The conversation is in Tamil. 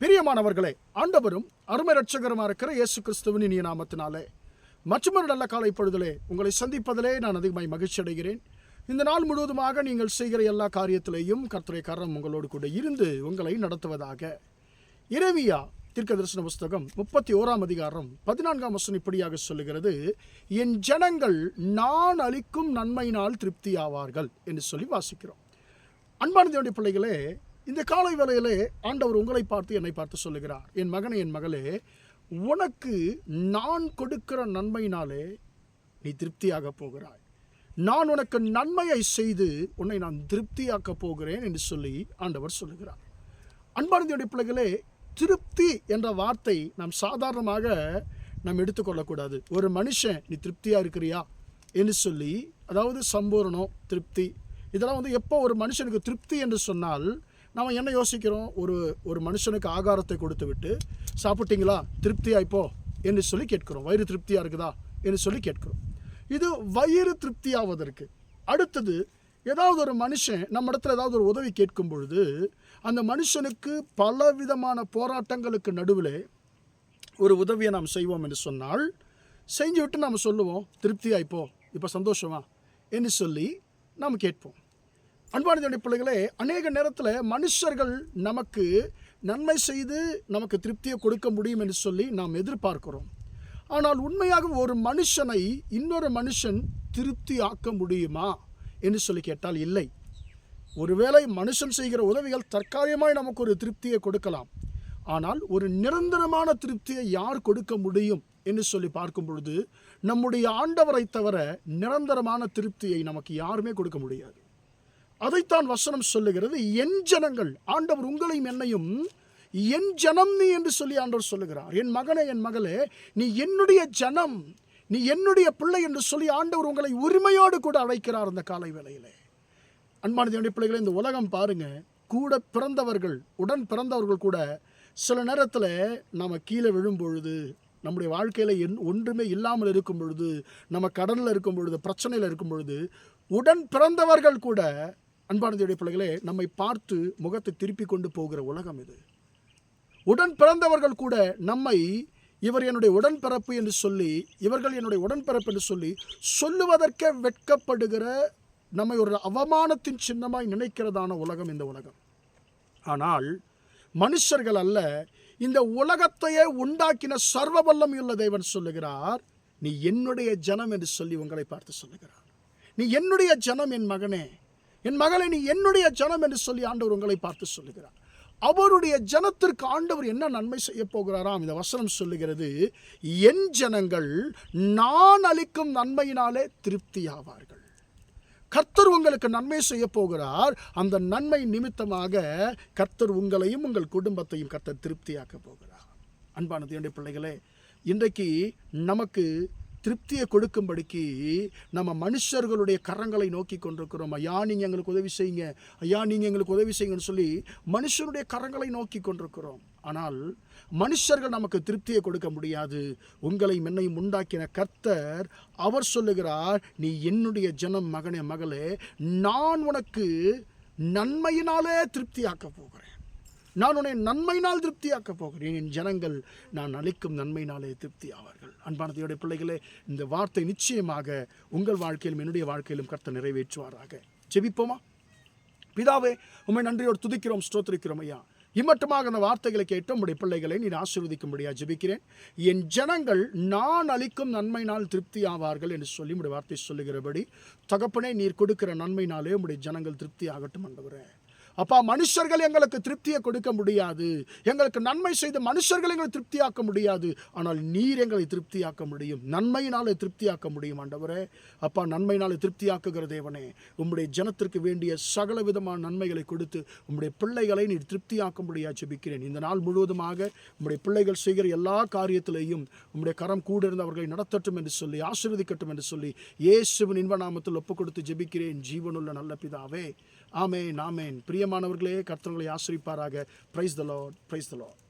பிரியமானவர்களே ஆண்டவரும் அருமை ரட்சகரமாக இருக்கிற இயேசு கிறிஸ்துவின் இனிய நாமத்தினாலே மற்றொரு நல்ல காலை பொழுதிலே உங்களை சந்திப்பதிலே நான் அதிகமாய் மகிழ்ச்சி அடைகிறேன். இந்த நாள் முழுவதுமாக நீங்கள் செய்கிற எல்லா காரியத்திலேயும் கர்த்தரை கரம் உங்களோடு கூட இருந்து உங்களை நடத்துவதாக. இரவியா தீர்க்க தரிசன புஸ்தகம் முப்பத்தி ஓராம் அதிகாரம் பதினான்காம் வசனம் இப்படியாக சொல்லுகிறது என் ஜனங்கள் நான் அளிக்கும் நன்மையினால் திருப்தி ஆவார்கள் என்று சொல்லி வாசிக்கிறோம். அன்பான பிள்ளைகளே இந்த காலை வேளையிலே ஆண்டவர் உங்களை பார்த்து என்னை பார்த்து சொல்லுகிறார். என் மகனே என் மகளே உனக்கு நான் கொடுக்கிற நன்மையினாலே நீ திருப்தியாக போகிறாய். நான் உனக்கு நன்மையை செய்து உன்னை நான் திருப்தியாக்க போகிறேன் என்று சொல்லி ஆண்டவர் சொல்லுகிறார். அன்பானந்தியுடைய பிள்ளைகளே திருப்தி என்ற வார்த்தை நாம் சாதாரணமாக நாம் எடுத்துக்கொள்ளக்கூடாது. ஒரு மனுஷன் நீ திருப்தியாக இருக்கிறியா? என்று சொல்லி அதாவது சம்பூரணம் திருப்தி. இதெல்லாம் வந்து எப்போ ஒரு மனுஷனுக்கு திருப்தி என்று சொன்னால் நாம் என்ன யோசிக்கிறோம்? ஒரு ஒரு மனுஷனுக்கு ஆகாரத்தை கொடுத்து விட்டு சாப்பிட்டீங்களா? திருப்தியா இப்போ? என்று சொல்லி கேட்கிறோம். வயிறு திருப்தியாக இருக்குதா? என்று சொல்லி கேட்கிறோம். இது வயிறு திருப்தியாவதற்கு. அடுத்தது ஏதாவது ஒரு மனுஷன் நம்ம இடத்துல ஏதாவது ஒரு உதவி கேட்கும் பொழுது அந்த மனுஷனுக்கு பல விதமான போராட்டங்களுக்கு நடுவில் ஒரு உதவியை நாம் செய்வோம் என்று சொன்னால் செஞ்சு விட்டு நாம் சொல்லுவோம் திருப்தியா இப்போ? இப்போ சந்தோஷமா? என்று சொல்லி நாம் கேட்போம். அன்பானதுடைய பிள்ளைகளே அநேக நேரத்தில் மனுஷர்கள் நமக்கு நன்மை செய்து நமக்கு திருப்தியை கொடுக்க முடியும் என்று சொல்லி நாம் எதிர்பார்க்கிறோம். ஆனால் உண்மையாக ஒரு மனுஷனை இன்னொரு மனுஷன் திருப்தி ஆக்க முடியுமா என்று சொல்லி கேட்டால் இல்லை. ஒருவேளை மனுஷன் செய்கிற உதவிகள் தற்காலிகமாய் நமக்கு ஒரு திருப்தியை கொடுக்கலாம். ஆனால் ஒரு நிரந்தரமான திருப்தியை யார் கொடுக்க முடியும் என்று சொல்லி பார்க்கும் பொழுது நம்முடைய ஆண்டவரை தவிர நிரந்தரமான திருப்தியை நமக்கு யாருமே கொடுக்க முடியாது. அதைத்தான் வசனம் சொல்லுகிறது. என் ஜனங்கள் ஆண்டவர் உங்களையும் என்னையும் என் ஜனம் நீ என்று சொல்லி ஆண்டவர் சொல்லுகிறார். என் மகனே என் மகளே நீ என்னுடைய ஜனம் நீ என்னுடைய பிள்ளை என்று சொல்லி ஆண்டவர் உங்களை உரிமையோடு கூட அழைக்கிறார் அந்த காலை வேளையிலே. அன்பான தேவனுடைய பிள்ளைகளை இந்த உலகம் பாருங்க கூட பிறந்தவர்கள் உடன் பிறந்தவர்கள் கூட சில நேரத்தில் நாம் கீழே விழும் பொழுது நம்முடைய வாழ்க்கையில் என் ஒன்றுமே இல்லாமல் இருக்கும் பொழுது நம்ம கடனில் இருக்கும் பொழுது பிரச்சனையில் இருக்கும் பொழுது உடன் பிறந்தவர்கள் கூட அன்பான பிள்ளைகளே நம்மை பார்த்து முகத்தை திருப்பி கொண்டு போகிற உலகம் இது. உடன் பிறந்தவர்கள் கூட நம்மை இவர் என்னுடைய உடன்பிறப்பு என்று சொல்லி இவர்கள் என்னுடைய உடன்பிறப்பு என்று சொல்லி சொல்லுவதற்கே வெட்கப்படுகிற நம்மை ஒரு அவமானத்தின் சின்னமாய் நினைக்கிறதான உலகம் இந்த உலகம். ஆனால் மனுஷர்கள் அல்ல இந்த உலகத்தையே உண்டாக்கின சர்வ வல்லமையுள்ள தேவன் சொல்லுகிறார் நீ என்னுடைய ஜனம் என்று சொல்லி உங்களை பார்த்து சொல்லுகிறார். நீ என்னுடைய ஜனம் என் மகனே என் மகளை நீ என்னுடைய ஜனம் என்று சொல்லி ஆண்டவர் உங்களை பார்த்து சொல்லுகிறார். அவருடைய ஜனத்திற்கு ஆண்டவர் என்ன நன்மை செய்ய போகிறாராம்? இந்த வசனம் சொல்லுகிறது என் ஜனங்கள் நான் அளிக்கும் நன்மையினாலே திருப்தியாவார்கள். கர்த்தர் உங்களுக்கு நன்மை செய்ய போகிறார். அந்த நன்மை நிமித்தமாக கர்த்தர் உங்களையும் உங்கள் குடும்பத்தையும் கர்த்தர் திருப்தியாக்க போகிறார். அன்பானது என்னுடைய பிள்ளைகளே இன்றைக்கு நமக்கு திருப்தியை கொடுக்கும்படிக்கு நம்ம மனுஷர்களுடைய கரங்களை நோக்கி கொண்டிருக்கிறோம். ஐயா நீங்கள் எங்களுக்கு உதவி செய்யுங்க. ஐயா நீங்கள் எங்களுக்கு உதவி செய்யுங்கன்னு சொல்லி மனுஷனுடைய கரங்களை நோக்கி கொண்டிருக்கிறோம். ஆனால் மனுஷர்கள் நமக்கு திருப்தியை கொடுக்க முடியாது. உங்களை என்னையும் உண்டாக்கின கர்த்தர் அவர் சொல்லுகிறார் நீ என்னுடைய ஜனம் மகனே மகளே நான் உனக்கு நன்மையினாலே திருப்தியாக்க போகிறேன். நான் உன்னை நன்மையினால் திருப்தியாக்க போகிறேன். என் ஜனங்கள் நான் அளிக்கும் நன்மையினாலே திருப்தி ஆவார்கள். அன்பானதையோடைய பிள்ளைகளே இந்த வார்த்தை நிச்சயமாக உங்கள் வாழ்க்கையிலும் என்னுடைய வாழ்க்கையிலும் கர்த்த நிறைவேற்றுவாராக. ஜெபிப்போமா? பிதாவே உண்மை நன்றியோடு துதிக்கிறோம் ஸ்தோத்திரிக்கிறோம் ஐயா. இம்மட்டுமாக அந்த வார்த்தைகளை கேட்டு உடைய பிள்ளைகளை நீர் ஆசீர்வதிக்கும்படியாக ஜெபிக்கிறேன். என் ஜனங்கள் நான் அளிக்கும் நன்மையினால் திருப்தி ஆவார்கள் என்று சொல்லி உடைய வார்த்தை சொல்லுகிறபடி தகப்பனே நீர் கொடுக்கிற நன்மையினாலே உடைய ஜனங்கள் திருப்தி ஆகட்டும் ஆண்டவரே அப்பா மனுஷர்கள் எங்களுக்கு திருப்தியை கொடுக்க முடியாது. எங்களுக்கு நன்மை செய்த மனுஷர்கள் எங்களை திருப்தியாக்க முடியாது. ஆனால் நீர் எங்களை திருப்தியாக்க முடியும். நன்மையினாலே திருப்தியாக்க முடியும் ஆண்டவரே. அப்பா நன்மையினாலே திருப்தியாக்குகிற தேவனே. உம்முடைய ஜனத்திற்கு வேண்டிய சகல விதமான நன்மைகளை கொடுத்து உம்முடைய பிள்ளைகளை நீர் திருப்தியாக்கும்படியா ஜெபிக்கிறேன். இந்த நாள் முழுவதுமாக உம்முடைய பிள்ளைகள் செய்கிற எல்லா காரியத்திலேயும் உம்முடைய கரம் கூட இருந்தவர்களை நடத்தட்டும் என்று சொல்லி ஆசீர்வதிக்கட்டும் என்று சொல்லி இயேசுவின் இன்ப நாமத்தில் ஒப்பு கொடுத்து ஜெபிக்கிறேன். ஜீவனுள்ள நல்ல பிதாவே. Amen amen. பிரியமானவர்களே கர்த்தர்களை ஆசிரிப்பாராக. Praise the lord praise the lord